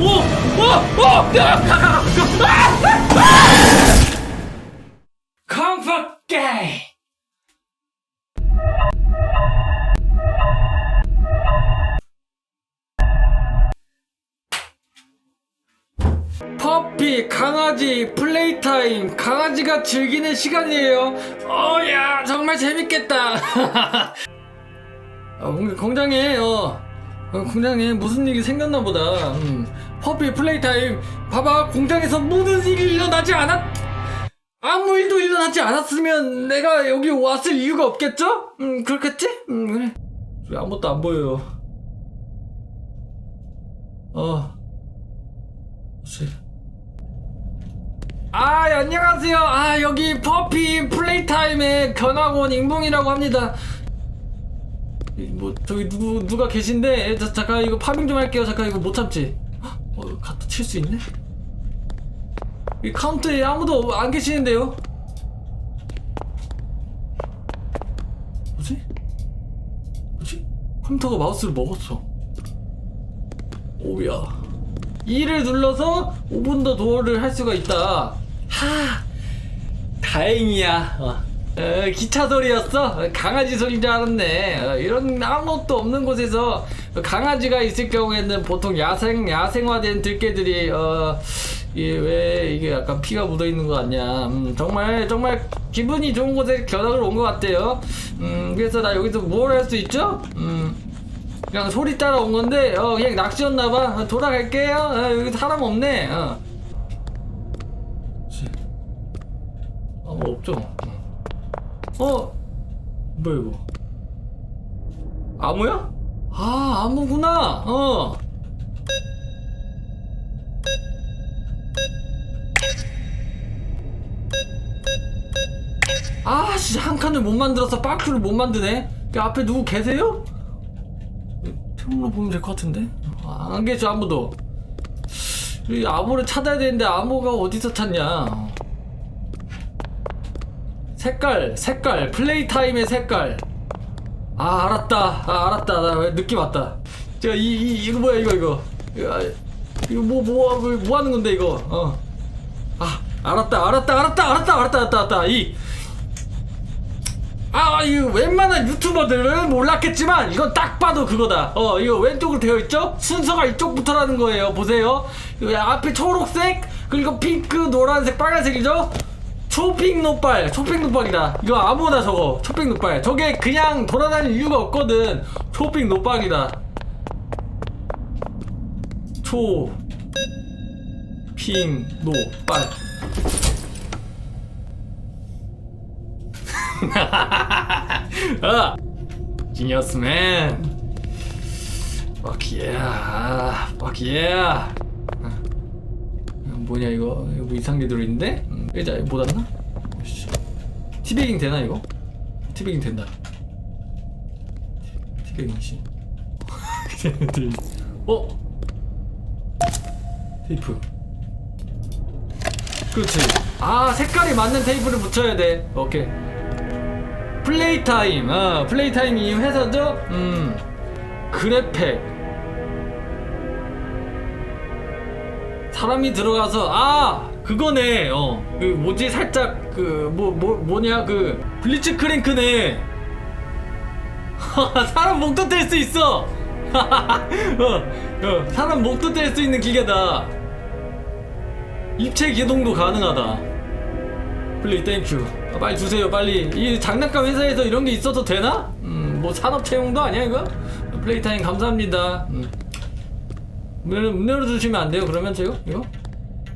오! 오! 아! 아! 아! 컴포 게임! 퍼피 강아지 플레이 타임 강아지가 즐기는 시간이에요. 어야 정말 재밌겠다. 어, 공- 공장에 어, 어, 공장에 무슨 일이 생겼나 보다. 음, 퍼피 플레이 타임 봐봐 공장에서 무슨 일이 일어나지 않았. 아무 일도 일어나지 않았으면 내가 여기 왔을 이유가 없겠죠? 음 그렇겠지? 음 그래. 왜 아무것도 안 보여요. 어. 뭐지? 아, 예, 안녕하세요. 아, 여기 퍼피 플레이타임의 견학원 임봉이라고 합니다. 이, 뭐, 저기 누구, 누가 계신데? 에, 자, 잠깐 이거 파밍 좀 할게요. 잠깐 이거 못 참지. 칠 수 있네? 이 카운터에 아무도 안 계시는데요? 뭐지? 뭐지? 컴퓨터가 마우스를 먹었어. 오야. 2를 눌러서 5분 더 도어를 할 수가 있다. 하, 다행이야. 어. 어, 기차 소리였어? 강아지 소리인 줄 알았네. 어, 이런 아무것도 없는 곳에서 강아지가 있을 경우에는 보통 야생, 야생화된 들개들이, 어, 이게 왜 이게 약간 피가 묻어 있는 것 같냐. 음, 정말, 정말 기분이 좋은 곳에 견학을 온 것 같아요. 음, 그래서 나 여기서 뭘 할 수 있죠? 음, 그냥 소리 따라 온 건데 어 그냥 낚시였나봐 어, 돌아갈게요 어, 여기 사람 없네 어. 아무 없죠 어 뭐야 이거 아무야? 아 아무구나 어 아, 진짜 한 칸을 못 만들어서 박스를 못 만드네. 그 앞에 누구 계세요? 태문으로 보면 될 것 같은데? 아, 안 계셔 아무도 이 암호를 찾아야 되는데 암호가 어디서 찾냐 색깔 색깔 플레이 타임의 색깔 아 알았다 아 알았다 나 느낌 왔다 제가 이, 이 이거 뭐야 이거 이거 이거, 아, 이거 뭐, 뭐, 뭐, 뭐 하는 건데 이거 어 아 알았다 알았다 알았다 알았다 알았다 알았다 알았다 이 아, 이거 웬만한 유튜버들은 몰랐겠지만 이건 딱 봐도 그거다. 어, 이거 왼쪽으로 되어 있죠? 순서가 이쪽부터라는 거예요. 보세요. 이거 앞에 초록색, 그리고 핑크, 노란색, 빨간색이죠? 초핑 노빨, 초핑 노빨이다. 이거 아무나 저거. 초핑 노빨. 저게 그냥 돌아다닐 이유가 없거든. 초핑 노빨이다. 초, 핑, 노빨. 아! 지니어스맨 Fuck yeah 아, 뭐냐 이거 이거 뭐 이상한 게 들어있는데? 음, 의자 못 왔나? 티베깅 되나 이거? 티베깅 된다 티- 티베깅 씨 어? 테이프 그렇지 아 색깔이 맞는 테이프를 붙여야 돼 오케이 플레이 타임, 어, 플레이 타임 이 회사죠? 음, 그래팩. 사람이 들어가서, 아! 그거네, 어, 그, 뭐지, 살짝, 그, 뭐, 뭐, 뭐냐, 그, 블리츠 크랭크네. 사람 목도 뗄 수 있어! 어, 어, 사람 목도 뗄 수 있는 기계다. 입체 기동도 가능하다. 플레이 땡큐 아, 빨리 주세요 빨리 이 장난감 회사에서 이런 게 있어도 되나? 음뭐 산업 채용도 아니야 이거? 플레이 타임 감사합니다 음. 문, 문 열어주시면 안 돼요 그러면 제가 이거?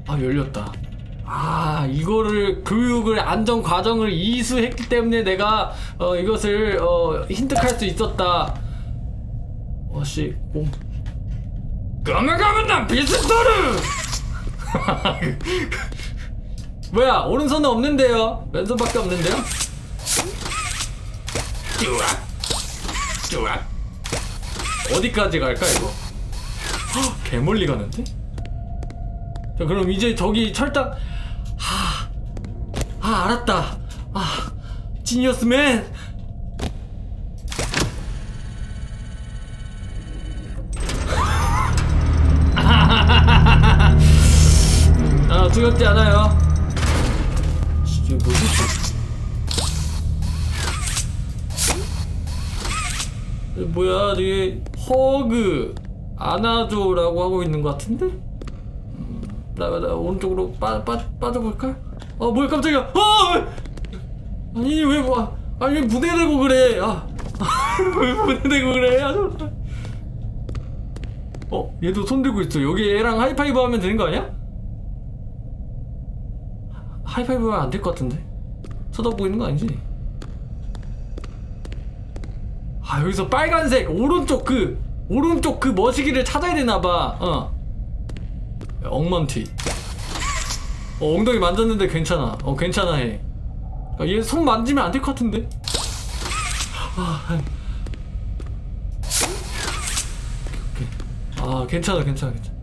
아 열렸다 아 이거를 교육을 안전 과정을 이수했기 때문에 내가 어 이것을 어 힌트할 수 있었다. 어씨 오 가면 가면 난 비스토르 뭐야 오른손은 없는데요? 왼손밖에 없는데요? 쭈악 쭈악 어디까지 갈까 이거? 헉, 개멀리 가는데? 자 그럼 이제 저기 철당 하, 아 알았다 아 지니어스맨 두렵지 않아요. 이게 뭐지? 뭐야 이게 허그 안아줘라고 하고 있는 것 같은데? 음, 나, 나 오른쪽으로 빠, 빠, 빠져볼까? 어 뭐야 깜짝이야 어! 아니 왜 뭐, 아니 왜 대고 그래 아왜 무대 대고 그래 아. 어 얘도 손 들고 있어 여기 얘랑 하이파이브 하면 되는 거 아니야? 하이파이브 하면 안 될 것 같은데 쳐다보고 있는 거 아니지? 아 여기서 빨간색 오른쪽 그 오른쪽 그 머시기를 찾아야 되나봐 어 엉먼티 어 엉덩이 만졌는데 괜찮아. 어 괜찮아 해얘 손 만지면 안 될 것 같은데? 아. 오케이. 아 괜찮아 괜찮아 괜찮아.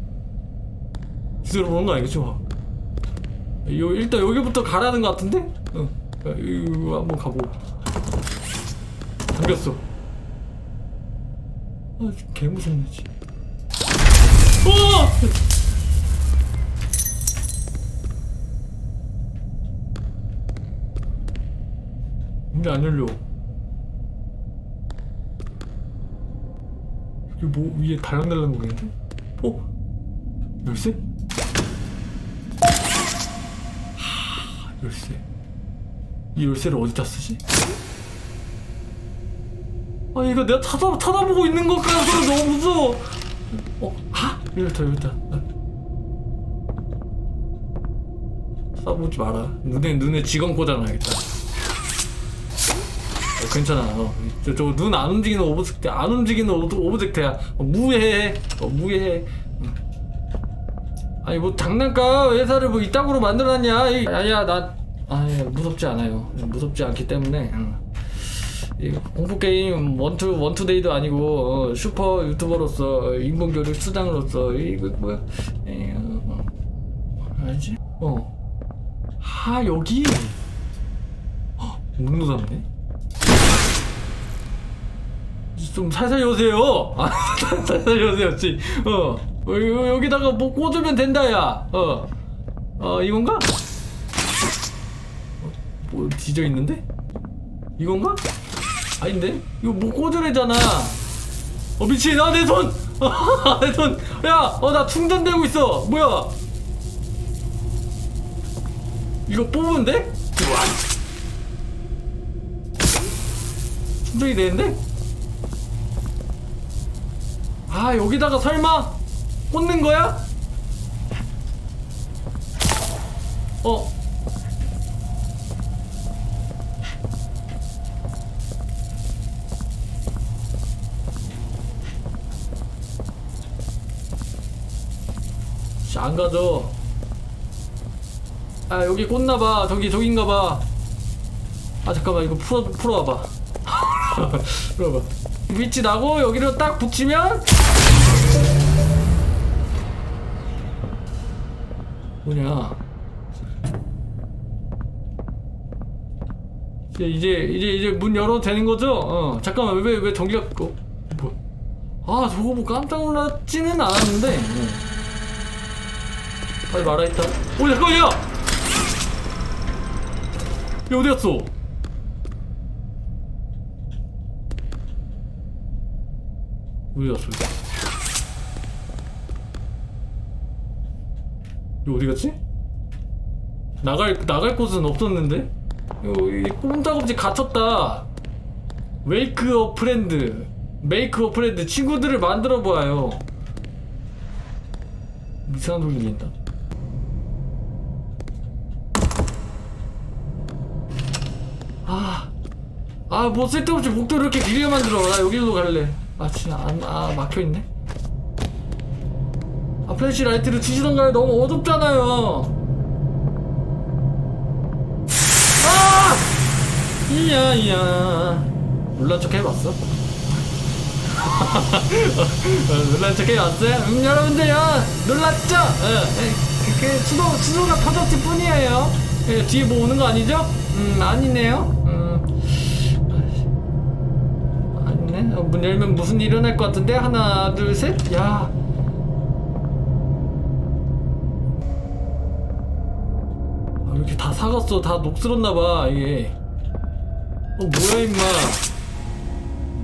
뒤로 보는 거 아니겠지 뭐? 요, 일단 여기부터 가라는 것 같은데? 응. 야, 이거 한번 가보고. 잠겼어. 아, 개무섭네, 지 어! 근데 안 열려. 이게 뭐 위에 달랑달랑 거리는데? 어? 열쇠? 하, 열쇠. 이 열쇠를 어디다 쓰지? 아 이거 내가 쳐다 쳐다보고 있는 것 같아서 너무 무서워. 어, 하, 여기다 여기다. 쳐다보지 마라. 눈에 눈에 지검 꽂아놔야겠다. 어, 괜찮아. 어, 저눈 안 움직이는 오브젝트, 안 움직이는 오브, 오브젝트야. 어, 무해해. 어, 무해해. 음. 아니 뭐 장난감 회사를 뭐 이따구로 만들어놨냐? 이- 아니야 나 아니 무섭지 않아요. 무섭지 않기 때문에. 공포 게임 원투 원투데이도 아니고 어, 슈퍼 유튜버로서 어, 인본 교류 수장으로서 이거 뭐야? 에이, 어, 어. 알지? 어. 하 여기. 헉, 닫네. 좀 살살 여세요. 아, 살살 여세요, 지. 어, 어, 여기다가 뭐 꽂으면 된다, 야. 어, 어 이건가? 어, 뭐 뒤져 있는데? 이건가? 아닌데? 이거 뭐 꽂으래잖아. 어 미친, 아 내 손, 내 손. 야, 어 나 충전되고 있어. 뭐야? 이거 돼? 충전이 되는데? 아 여기다가 설마 꽂는 거야? 어. 씨, 안 가져. 아 여기 꽂나봐. 저기 저긴가봐. 아 잠깐만 이거 풀어 풀어와봐. 풀어봐 위치 나고 여기로 딱 붙이면 뭐냐 이제 이제 이제 이제 문 열어도 되는 거죠? 어 잠깐만 왜 왜 전기가 어, 뭐아 저거 뭐 깜짝 놀랐지는 않았는데 어. 빨리 말아 있다 오 잠깐만 야! 얘 어디 갔어? 어디 갔어? 이거 어디 갔지? 나갈 나갈 곳은 없었는데? 이거 이 꼼짝없이 갇혔다. 웨이크 어 프렌드, 메이크 어 프렌드 친구들을 만들어 보아요. 이상한 소리 들린다. 아, 아, 뭐 쓸데없이 복도를 이렇게 길게 만들어. 나 여기로 갈래. 아, 진짜, 안, 아, 막혀있네. 아, 플래시 라이트를 치시던가요? 너무 어둡잖아요. 아! 이야, 이야. 놀란 척 해봤어? 어, 놀란 척 해봤어요? 음, 여러분들요, 놀랐죠? 어, 그, 그, 수도, 수도가 터졌을 뿐이에요. 예, 뒤에 뭐 오는 거 아니죠? 음, 아니네요. 음. 아니네. 어, 문 열면 무슨 일이 일어날 것 같은데? 하나, 둘, 셋. 야. 이렇게 다 사갔어 다 녹슬었나봐 이게 어 뭐야 임마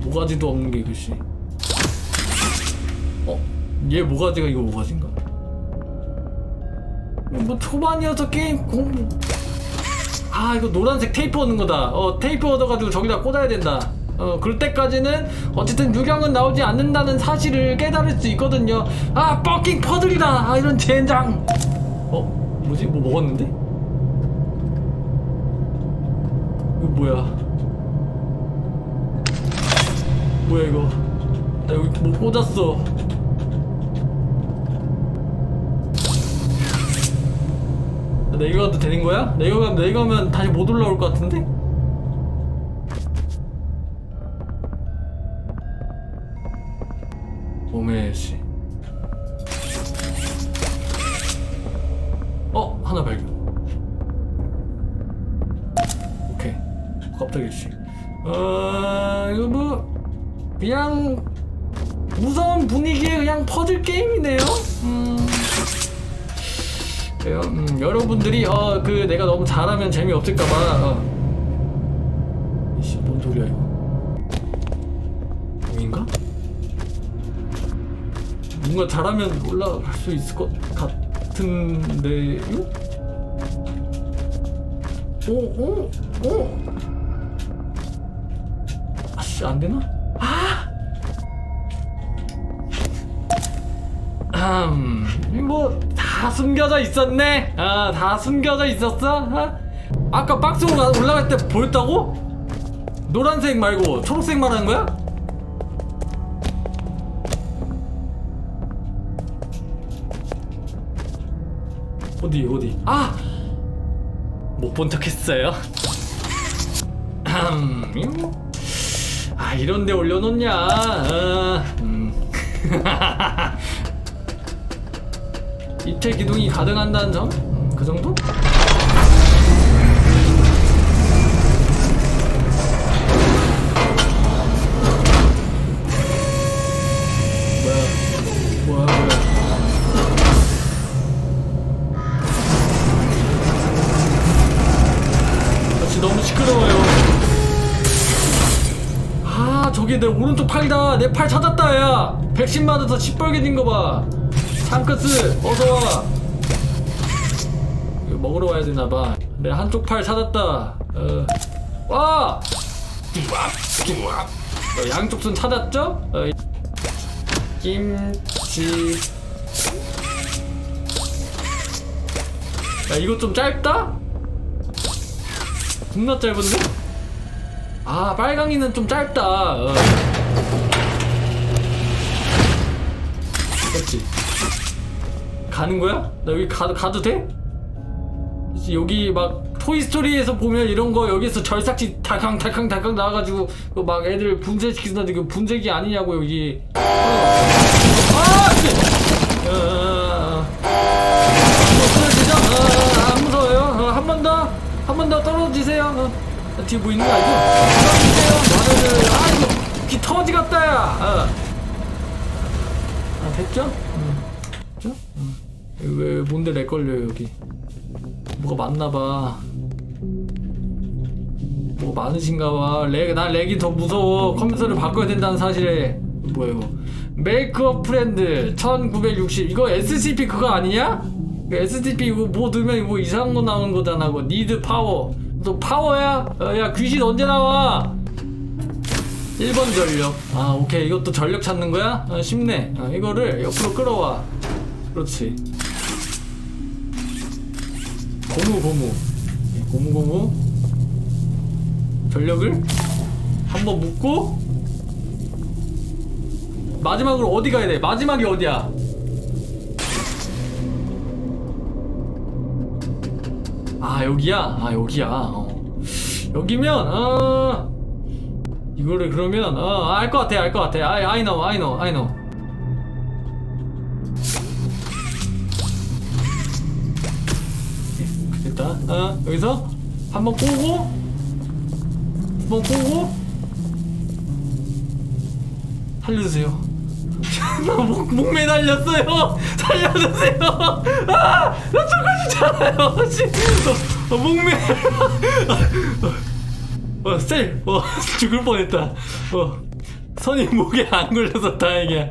모가지도 없는 게 글씨 어? 얘 모가지가 이거 모가지인가? 이거 뭐 초반이어서 게임 공... 아 이거 노란색 테이프 얻는 거다 어 테이프 얻어가지고 저기다 꽂아야 된다 어 그럴 때까지는 어쨌든 유령은 나오지 않는다는 사실을 깨달을 수 있거든요 아 뻑킹 퍼즐이다 아 이런 젠장 어? 뭐지? 뭐 먹었는데? 이거 뭐야 뭐야 이거 나 여기 뭐 꽂았어 내려가도 되는 거야? 내려가면 내려가면 다시 못 올라올 것 같은데? 오메시 어 하나 발견 오케이 갑자기 씨 어, 이거 뭐 그냥 무서운 분위기의 그냥 퍼즐 게임이네요. 음. 그래요. 음, 여러분들이 어 그 내가 너무 잘하면 재미 없을까봐. 어. 이씨 뭔 소리야 이거? 여긴가? 뭔가 잘하면 올라갈 수 있을 것 같은데요? 오, 오, 오. 아씨 안 되나? 아! 음, 뭐 다 숨겨져 있었네. 아, 다 숨겨져 있었어. 아? 아까 박스로 가- 올라갈 때 보였다고? 노란색 말고 초록색 말하는 거야? 어디 어디? 아, 못 본 척했어요. 음, 아 이런데 올려놓냐 아, 음. 입체 기둥이 가능한다는 점? 음, 그 정도? 저기 내팔 찾았다 야 백신 맞아서 시뻘개진 거봐 창크스 어서와 이거 먹으러 와야 되나봐 내 한쪽 팔 찾았다 어. 와! 어, 양쪽 손 찾았죠? 어, 김치 야 이거 좀 짧다? 겁나 짧은데? 아 빨강이는 좀 짧다 어. 가는 거야? 나 여기 가, 가도 돼? 여기 막 토이스토리에서 보면 이런 거 여기서 절삭지 달캉 달캉 달캉 나와가지고 그막 애들 분쇄시키는데 이거 분쇄기 아니냐고 여기 어. 아! 씨! 어. 떨어지죠? 어, 어, 안 무서워요 어, 한번 더 한 번 더 떨어지세요 어. 뒤에 뭐 있는 거 알죠? 떨어지세요 아 이거 귀 터지 같다 야 어. 아 됐죠? 응. 왜 뭔데 렉 걸려요 여기? 뭐가 많나봐. 뭐 많으신가봐. 렉, 난 렉이 더 무서워. 컴퓨터를 바꿔야 된다는 사실에. 이거? 메이크업 프렌드 1960 이거 SCP 그거 아니냐? 그 SCP 이거 뭐 넣으면 뭐 이상한 거 나오는 거잖아 그거. 니드 파워 너 파워야? 어, 야 귀신 언제 나와? 1번 전력. 아 오케이. 이것도 전력 찾는 거야? 어, 쉽네. 어, 이거를 옆으로 끌어와. 그렇지 고무 고무 고무 고무 전력을 한번 묶고 마지막으로 어디 가야 돼? 마지막이 어디야? 아 여기야? 아 여기야 어. 여기면 어 이거를 그러면 어알 것 같아 알 것 같아 I, I know I know I know 어 여기서 한 번 꼬고 한 번 꼬고 살려주세요 나목 목 매달렸어요. 살려주세요. 아, 나 죽고 싶잖아요. 씨, 어, 어, 목 매. 어, 셀, 어, 죽을 뻔했다. 어, 선이 목에 안 걸려서 다행이야.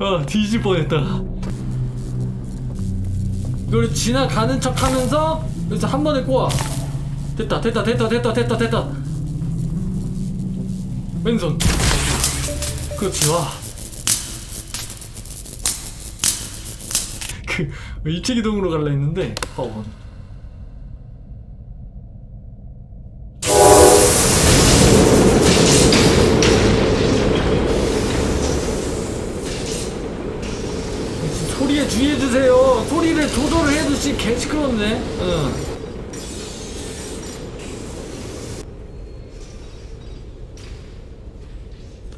어, 뒤질 뻔했다. 이걸 지나가는 척 하면서 여기서 한 번에 꼬아. 됐다, 됐다, 됐다, 됐다, 됐다, 됐다. 왼손. 그렇지, 와. 그, 일체기동으로 갈라 했는데, 어. 소리에 소리를 조절을 해주시 개 시끄럽네. 응.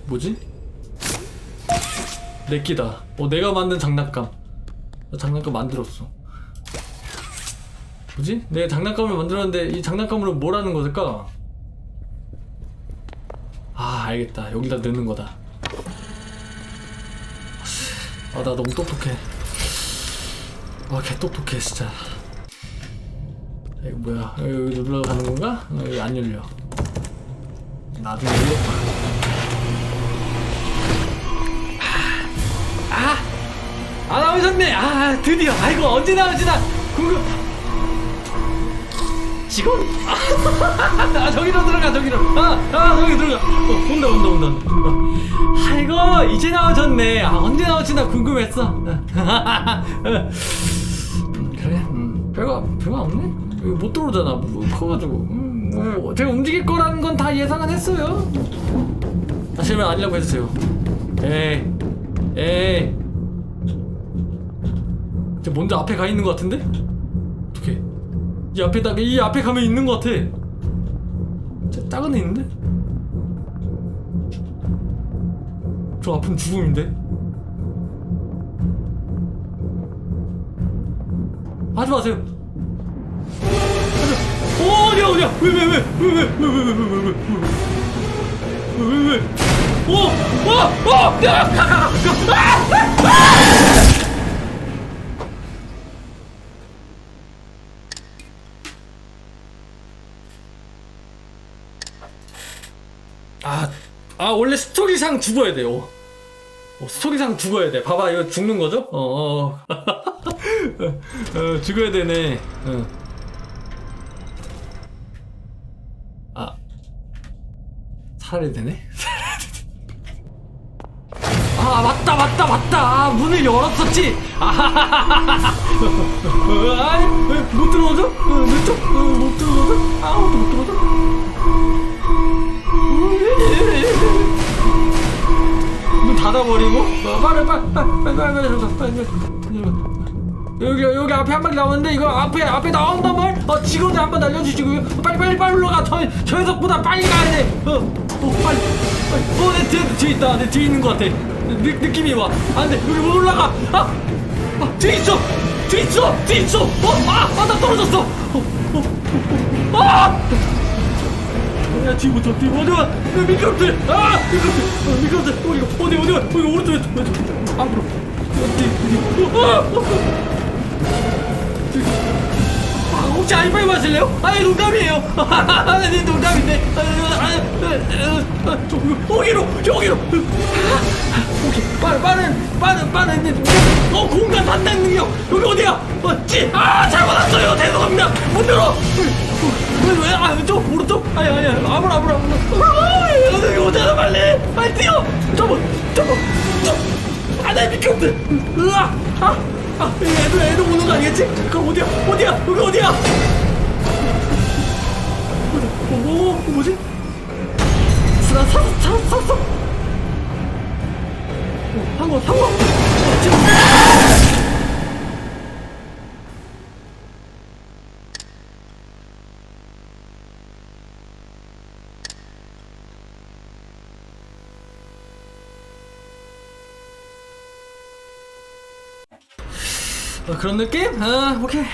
뭐지? 내 끼다. 어, 내가 만든 장난감. 나 장난감 만들었어. 뭐지? 내가 장난감을 만들었는데 이 장난감으로 뭘 하는 것일까? 아, 알겠다. 여기다 넣는 거다. 아, 나 너무 똑똑해. 아, 개 똑똑해, 진짜. 이거 뭐야? 여기, 여기 눌러 가는 건가? 어, 여기 안 열려. 나중에 열려. 아! 아, 나오셨네! 아, 드디어! 아이고, 언제 나오시나! 궁금! 직원? 아, 저기로 들어가, 저기로! 아, 아, 저기 들어가! 어, 온다, 온다, 온다. 어. 아이고, 이제 나오셨네! 아, 언제 나오시나 궁금했어. 별거, 없네? 여기 못 들어오잖아, 뭐, 커가지고. 음, 뭐, 제가 움직일 거라는 건 다 예상은 했어요. 면 아니라고 해주세요. 에이, 에이. 저 먼저 앞에 가 있는 것 같은데? 어떻게? 이 앞에다 이 앞에 가면 있는 것 같아. 저 작은 애 있는데? 저 앞은 죽음인데? 하지 마세요. 하지 마. 어, 어디야 어디야? 왜왜 왜 왜 왜 왜 왜 왜 왜 왜 왜 왜 왜? 어, 어, 어, 야, 가, 가, 가, 가. 아, 아 원래 스토리상 죽어야 돼요. 어, 스토리상 죽어야 돼. 봐봐, 이거 죽는 거죠? 어, 어. 어 죽어야 되네. 어. 살아야 되네. 아 맞다 맞다 맞다 아, 문을 열었었지 어, 아니 왜, 못 들어오죠? 어, 몇 쪽? 어, 못 들어오죠? 아무도 못 들어오죠? 문 닫아버리고 어, 빨리 빨리 빨리 빨리 빨리 빨리 빨리 빨리 빨리 여기 여기 앞에 한 마리 나오는데 이거 앞에 앞에 나온단 말? 어 직원들 한번 날려주시고요 빨리 빨리 빨리 올라가. 저 저 녀석보다 빨리 가야 돼어 어, 빨리 빨리. 어내 뒤에 뒤에 있다. 내 뒤에 있는 것 같아. 느, 느낌이 와. 안돼. 여기 못 올라가. 아, 아 뒤에 있어. 뒤에 있어. 뒤에 있어. 어아아나 떨어졌어. 어, 어, 어, 아! 야 뒤부터 뒤부터 어디가 미끄럽들 아 미끄럽들 어, 미끄럽들 어디 어디 어디 어디 오른쪽 왼쪽 왼쪽 앞으로. 어디 어디 아, 어. 아, 아이파이 마실래요? 아니 농담이에요. 아니 농담인데. 아, 아, 아, 아, 저, 여기로 여기로. 아, 오케이 빠른 빠른 빠른 빠른. 어 공간 판단 능력. 여기 어디야? 어찌. 아 잘못 왔어요. 죄송합니다. 문 열어. 왜왜아 왼쪽 오른쪽? 아니 아니 아무나 아무나 아무나. 아 여기 오잖아 빨리. 빨리 뛰어. 저거 저거 저아나 미끄럽들 으아 아, 아 애들 애들 오는 거 아니겠지? 그럼 어디야? 어디야? 여기 어디야? 어디 오 뭐지? 나 샀어 샀어 샀어 한 거 한 거. 어, 지금 어, 그런 느낌? 아, 오케이.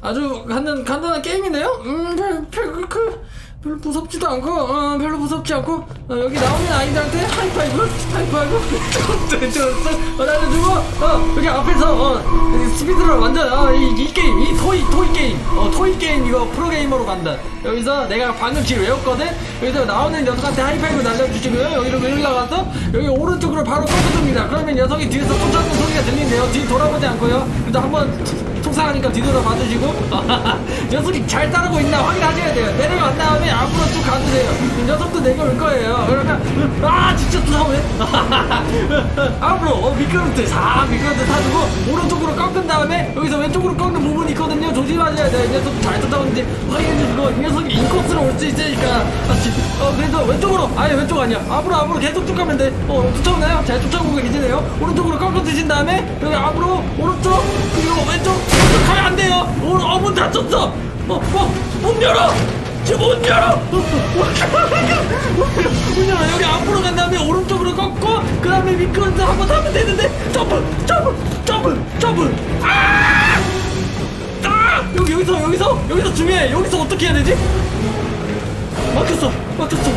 아주 간단, 간단한 게임이네요? 음, 별, 별, 그, 별로 무섭지도 않고 어, 별로 무섭지 않고 어, 여기 나오는 아이들한테 하이파이브 하이파이브 어, 나는 주고 어, 여기 앞에서 어, 스피드를 완전 어, 이, 이 게임 이 토이 토이 게임. 어, 토이 게임 이거 프로게이머로 간다. 여기서 내가 방금 길 외웠거든? 여기서 나오는 녀석한테 하이파이브 날려주시고요. 여기로 올라가서 여기 오른쪽으로 바로 꺾어줍니다. 그러면 녀석이 뒤에서 쫓아오는 소리가 들리네요. 뒤 돌아보지 않고요. 그래도 한번 속상하니까 뒤돌아 봐주시고. 녀석이 잘 따르고 있나 확인하셔야 돼요. 내려간 다음에 앞으로 쭉 가주세요. 이 녀석도 내려올 거예요. 그러면 아 진짜 무서워해 앞으로 어, 미끄럼틀. 싹 미끄럼틀 타주고 오른쪽으로 꺾은 다음에 여기서 왼쪽으로 꺾는 부분이 있거든요. 조심하셔야 돼요. 이 녀석 잘 쫓아오는지 확인해주시고 이 녀석이 인코스로 올 수 있으니까. 다시. 어 그래서 왼쪽으로. 아니 왼쪽 아니야. 앞으로 앞으로 계속 쭉 가면 돼 어 쫓아오나요? 잘 쫓아오고 계시네요. 오른쪽으로 꺾어 주신 다음에 여기 앞으로 오른쪽 그리고 왼쪽. 가면 안 돼요. 오, 어, 문 닫혔어. 어, 어, 문 열어 어, 어, 문 열어! 여기 앞으로 간 다음에 오른쪽으로 꺾고 그 다음에 미끄럼틀 한번 타면 되는데 점프 점프 점프 점프. 아! 아! 여기 여기서 여기서 여기서 중요해. 여기서 어떻게 해야 되지? 막혔어 막혔어.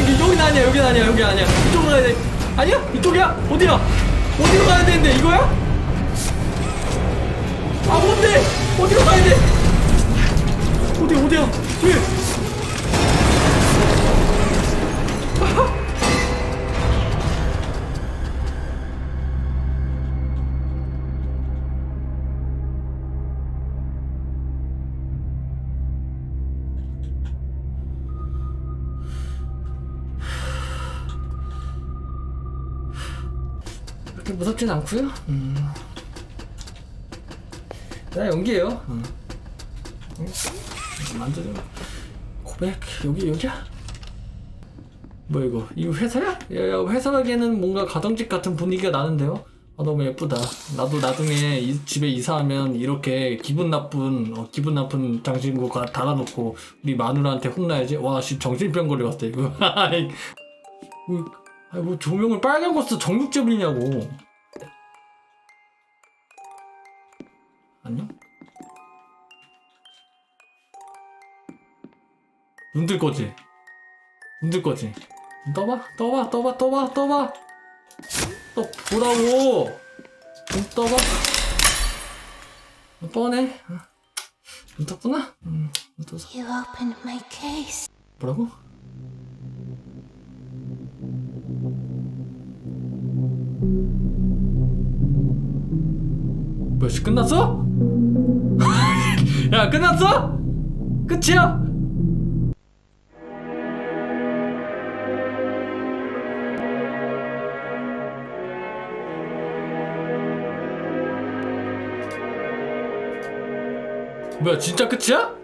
여기 여긴 아니야 여긴 아니야 여기 아니야. 이쪽으로 가야 돼. 아니야? 이쪽이야? 어디야? 어디로 가야 되는데 이거야? 아 뭔데? 어디로 가야 돼 어디 어디야 왜 그렇게 무섭진 않고요 음. 나 연기예요 음. 음. 만져줘. 고백 여기 여기야? 뭐야 이거? 이거 회사야? 야, 야 회사에는 뭔가 가정집 같은 분위기가 나는데요? 아 너무 예쁘다. 나도 나중에 이 집에 이사하면 이렇게 기분 나쁜 어, 기분 나쁜 장신구 가 달아놓고 우리 마누라한테 혼나야지. 와씨 정신병 걸려갔다 이거. 뭐, 아니 뭐 조명을 빨간 거 써 정육제불이냐고. 안녕? 눈뜰 거지? 눈뜰 거지? 떠봐 떠봐 떠봐 떠봐 떠봐 또 보라고 눈 떠봐 눈 뻔해 어. 눈 떴구나? 음, 눈 떠서 You opened my case. 뭐라고? 씨 끝났어? 야 끝났어? 끝이야? 뭐야 진짜 끝이야?